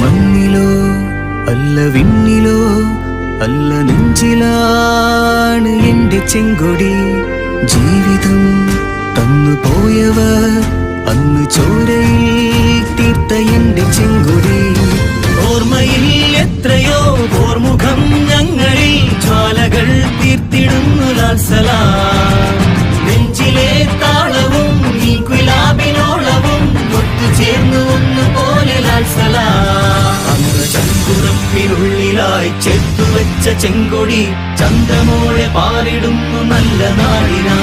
മണ്ണിലോ അല്ല വിണ്ണിലോ അല്ല നെഞ്ചിലാണ് എന്റെ ചെങ്കൊടി. ജീവിതം തന്നു പോയവർ അന്ന് ചോരയിൽ ചങ്കുറപ്പിനുള്ളിലായി ചേർത്തുവച്ച ചെങ്കൊടി ചന്ദ്രമോളെ പാലിടുന്നു നല്ല നാടിനാ